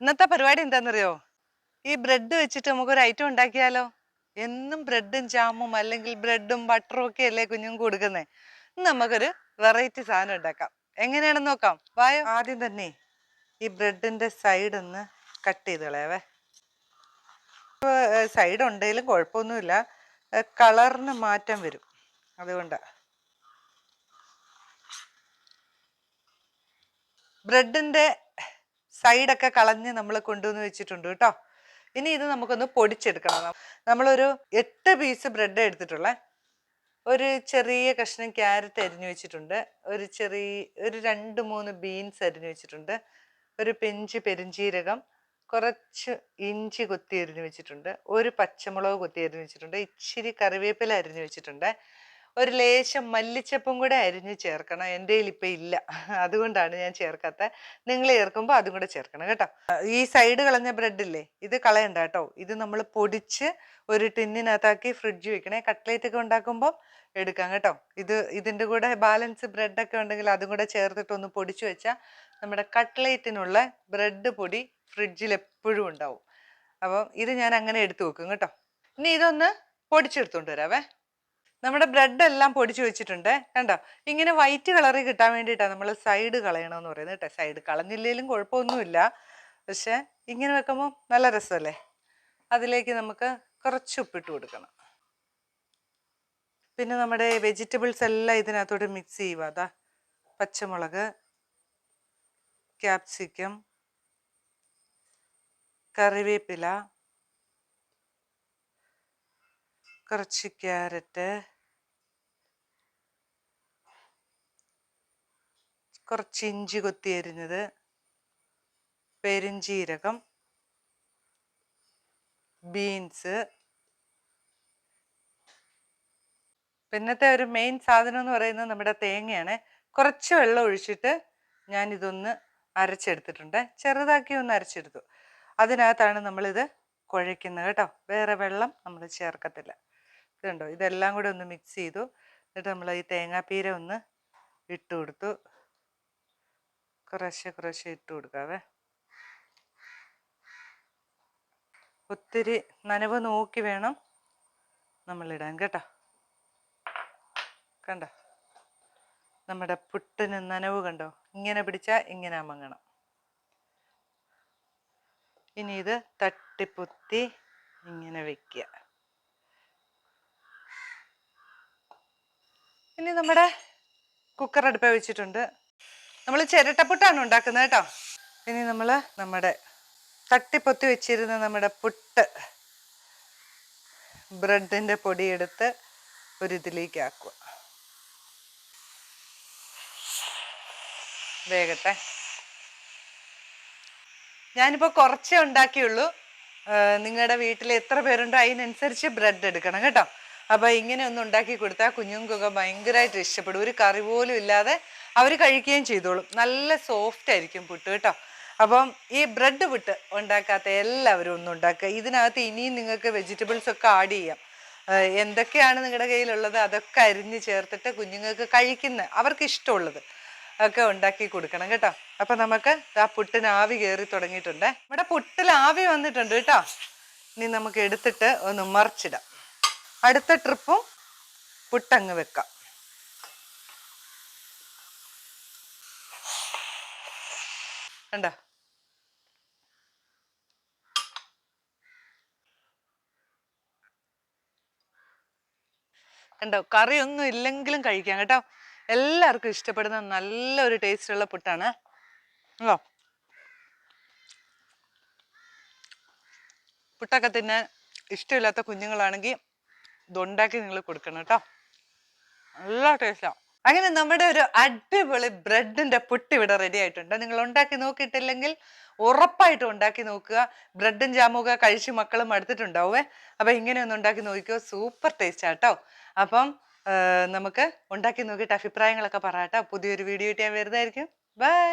ഇന്നത്തെ പരിപാടി എന്താണെന്നറിയോ ഈ ബ്രെഡ് വെച്ചിട്ട് നമുക്കൊരു ഐറ്റം ഉണ്ടാക്കിയാലോ? എന്നും ബ്രെഡും ജാമും അല്ലെങ്കിൽ ബ്രെഡും ബട്ടറും ഒക്കെ അല്ലേ കുഞ്ഞുങ്ങൾക്ക് കൊടുക്കുന്നേ? ഇന്ന് നമുക്കൊരു വെറൈറ്റി സാധനം ഉണ്ടാക്കാം. എങ്ങനെയാണെന്ന് നോക്കാം. വായോ. ആദ്യം തന്നെ ഈ ബ്രെഡിന്റെ സൈഡ് ഒന്ന് കട്ട് ചെയ്ത് കളയാവേ. സൈഡ് ഉണ്ടെങ്കിലും കുഴപ്പമൊന്നുമില്ല. കളറിന് മാറ്റം വരും. അതുകൊണ്ട്. ബ്രെഡിന്റെ സൈഡൊക്കെ കളഞ്ഞ് നമ്മൾ കൊണ്ടുവന്ന് വെച്ചിട്ടുണ്ട് കേട്ടോ. ഇനി ഇത് നമുക്കൊന്ന് പൊടിച്ചെടുക്കണം. നമ്മളൊരു എട്ട് പീസ് ബ്രെഡ് എടുത്തിട്ടുള്ളേ ഒരു ചെറിയ കഷ്ണം ക്യാരറ്റ് അരിഞ്ഞു വെച്ചിട്ടുണ്ട്. ഒരു ചെറിയ ഒരു രണ്ട് മൂന്ന് ബീൻസ് അരിഞ്ഞു വെച്ചിട്ടുണ്ട്. ഒരു പെഞ്ച് പെരിഞ്ചീരകം കുറച്ച് ഇഞ്ചി കൊത്തി അരിഞ്ഞു വെച്ചിട്ടുണ്ട്. ഒരു പച്ചമുളക് കൊത്തി അരിഞ്ഞു വെച്ചിട്ടുണ്ട്. ഇച്ചിരി കറിവേപ്പില അരിഞ്ഞു വെച്ചിട്ടുണ്ട്. ഒരു ലേശം മല്ലിച്ചപ്പും കൂടെ അരിഞ്ഞ് ചേർക്കണം. എന്റെ ഇപ്പം ഇല്ല. അതുകൊണ്ടാണ് ഞാൻ ചേർക്കാത്ത. നിങ്ങൾ ചേർക്കുമ്പോൾ അതും കൂടെ ചേർക്കണം കേട്ടോ. ഈ സൈഡ് കളഞ്ഞ ബ്രെഡ് ഇല്ലേ ഇത് കളയണ്ട കേട്ടോ. ഇത് നമ്മൾ പൊടിച്ച് ഒരു ടിന്നിനകത്താക്കി ഫ്രിഡ്ജ് വെക്കണേ. കട്ട്ലേറ്റ് ഒക്കെ ഉണ്ടാക്കുമ്പോൾ എടുക്കാം കേട്ടോ. ഇത് ഇതിന്റെ കൂടെ ബാലൻസ് ബ്രെഡൊക്കെ ഉണ്ടെങ്കിൽ അതും കൂടെ ചേർത്തിട്ട് ഒന്ന് പൊടിച്ചു വെച്ചാൽ നമ്മുടെ കട്ട്ലേറ്റിനുള്ള ബ്രെഡ് പൊടി ഫ്രിഡ്ജിൽ എപ്പോഴും ഉണ്ടാവും. അപ്പം ഇത് ഞാൻ അങ്ങനെ എടുത്തു വെക്കും കേട്ടോ. ഇനി ഇതൊന്ന് പൊടിച്ചെടുത്തോണ്ട് വരാവേ. നമ്മുടെ ബ്രെഡ് എല്ലാം പൊടിച്ചു വെച്ചിട്ടുണ്ട്. കണ്ടോ? ഇങ്ങനെ വൈറ്റ് കളറിൽ കിട്ടാൻ വേണ്ടിയിട്ടാണ് നമ്മൾ സൈഡ് കളയണമെന്ന് പറയുന്നത് കേട്ടോ. സൈഡ് കളഞ്ഞില്ലെങ്കിലും കുഴപ്പമൊന്നുമില്ല. പക്ഷെ ഇങ്ങനെ വെക്കുമ്പോൾ നല്ല രസമല്ലേ? അതിലേക്ക് നമുക്ക് കുറച്ച് ഉപ്പിട്ട് കൊടുക്കണം. പിന്നെ നമ്മുടെ വെജിറ്റബിൾസ് എല്ലാം ഇതിനകത്തോട്ട് മിക്സ് ചെയ്യുക. അതാ പച്ചമുളക് ക്യാപ്സിക്കം കറിവേപ്പില കുറച്ച് ക്യാരറ്റ് കുറച്ച് ഇഞ്ചി കൊത്തി അരിഞ്ഞത് പെരിഞ്ചീരകം ബീൻസ്. പിന്നത്തെ ഒരു മെയിൻ സാധനം എന്ന് പറയുന്നത് നമ്മുടെ തേങ്ങയാണ്. കുറച്ച് വെള്ളം ഒഴിച്ചിട്ട് ഞാൻ ഇതൊന്ന് അരച്ചെടുത്തിട്ടുണ്ട്. ചെറുതാക്കി ഒന്ന് അരച്ചെടുത്തു. അതിനകത്താണ് നമ്മളിത് കുഴയ്ക്കുന്നത് കേട്ടോ. വേറെ വെള്ളം നമ്മൾ ചേർക്കത്തില്ല. ഇതുണ്ടോ? ഇതെല്ലാം കൂടെ ഒന്ന് മിക്സ് ചെയ്തു. എന്നിട്ട് നമ്മൾ ഈ തേങ്ങാപ്പീര ഒന്ന് ഇട്ട് കൊടുത്തു കുറേശ്ശെ കുറേശ്ശെ ഇട്ട് കൊടുക്കാവേ. ഒത്തിരി നനവ് നോക്കി വേണം നമ്മളിടാൻ കേട്ടോ. കണ്ടോ? നമ്മുടെ പുട്ടിന് നനവ് കണ്ടോ? ഇങ്ങനെ പിടിച്ചാൽ ഇങ്ങനെ അമങ്ങണം. ഇനി ഇത് തട്ടിപ്പൊത്തി ഇങ്ങനെ വെക്കുക. ഇനി നമ്മുടെ കുക്കർ അടുപ്പ വെച്ചിട്ടുണ്ട്. നമ്മൾ ചിരട്ടപ്പുട്ടാണ് ഉണ്ടാക്കുന്നത് കേട്ടോ. ഇനി നമ്മൾ നമ്മുടെ തട്ടിപ്പൊത്തി വെച്ചിരുന്ന നമ്മുടെ പുട്ട് ബ്രെഡിന്റെ പൊടിയെടുത്ത് ഒരു ഇതിലേക്ക് ആക്കുക. വേഗത്തെ. ഞാനിപ്പോൾ കുറച്ചേ ഉണ്ടാക്കിയുള്ളൂ. നിങ്ങളുടെ വീട്ടിൽ എത്ര പേരുണ്ടോ? അതിനനുസരിച്ച് ബ്രെഡ് എടുക്കണം കേട്ടോ. അപ്പോൾ ഇങ്ങനെ ഒന്ന് ഉണ്ടാക്കി കൊടുത്താൽ കുഞ്ഞുങ്ങൾക്കൊക്കെ ഭയങ്കരമായിട്ട് ഇഷ്ടപ്പെടും. ഒരു കറി പോലും ഇല്ലാതെ അവർ കഴിക്കുകയും ചെയ്തോളും. നല്ല സോഫ്റ്റ് ആയിരിക്കും പുട്ട് കേട്ടോ. അപ്പം ഈ ബ്രെഡ് പുട്ട് ഉണ്ടാക്കാത്ത എല്ലാവരും ഒന്നും ഉണ്ടാക്കുക. ഇതിനകത്ത് ഇനിയും നിങ്ങൾക്ക് വെജിറ്റബിൾസ് ഒക്കെ ആഡ് ചെയ്യാം. എന്തൊക്കെയാണ് നിങ്ങളുടെ കയ്യിലുള്ളത് അതൊക്കെ അരിഞ്ഞ് ചേർത്തിട്ട് കുഞ്ഞുങ്ങൾക്ക് കഴിക്കുന്ന അവർക്ക് ഇഷ്ടമുള്ളത് ഒക്കെ ഉണ്ടാക്കി കൊടുക്കണം കേട്ടോ. അപ്പൊ നമുക്ക് ആ പുട്ടിന് ആവി കയറി തുടങ്ങിയിട്ടുണ്ട്. നമ്മുടെ പുട്ടിൽ ആവി വന്നിട്ടുണ്ട് കേട്ടോ. ഇനി നമുക്ക് എടുത്തിട്ട് ഒന്ന് മറിച്ചിടാം. അടുത്ത ട്രിപ്പും പുട്ടങ്ങ് വെക്കാം. കണ്ടോ? കണ്ടോ? കറിയൊന്നും ഇല്ലെങ്കിലും കഴിക്കാം കേട്ടോ. എല്ലാവർക്കും ഇഷ്ടപ്പെടുന്ന നല്ലൊരു ടേസ്റ്റുള്ള പുട്ടാണ്. അല്ലോ പുട്ടൊക്കെ തിന്നാൻ ഇഷ്ടമില്ലാത്ത കുഞ്ഞുങ്ങളാണെങ്കിൽ ഇതുണ്ടാക്കി നിങ്ങൾ കൊടുക്കണം കേട്ടോ. നല്ല ടേസ്റ്റാണ് അങ്ങനെ നമ്മുടെ ഒരു അടിപൊളി ബ്രെഡിന്റെ പുട്ട് ഇവിടെ റെഡി ആയിട്ടുണ്ട്. നിങ്ങൾ ഉണ്ടാക്കി നോക്കിയിട്ടില്ലെങ്കിൽ ഉറപ്പായിട്ടും ഉണ്ടാക്കി നോക്കുക. ബ്രെഡും ജാമുക കഴിച്ച് മക്കളും അടുത്തിട്ടുണ്ടാവേ അപ്പൊ ഇങ്ങനെ ഒന്ന് ഉണ്ടാക്കി നോക്കിയോ സൂപ്പർ ടേസ്റ്റ് ആട്ടോ അപ്പം നമുക്ക് ഉണ്ടാക്കി നോക്കിയിട്ട് അഭിപ്രായങ്ങളൊക്കെ പറയാട്ടോ പുതിയൊരു വീഡിയോ ഇട്ട് ഞാൻ വരുന്നതായിരിക്കും. ബൈ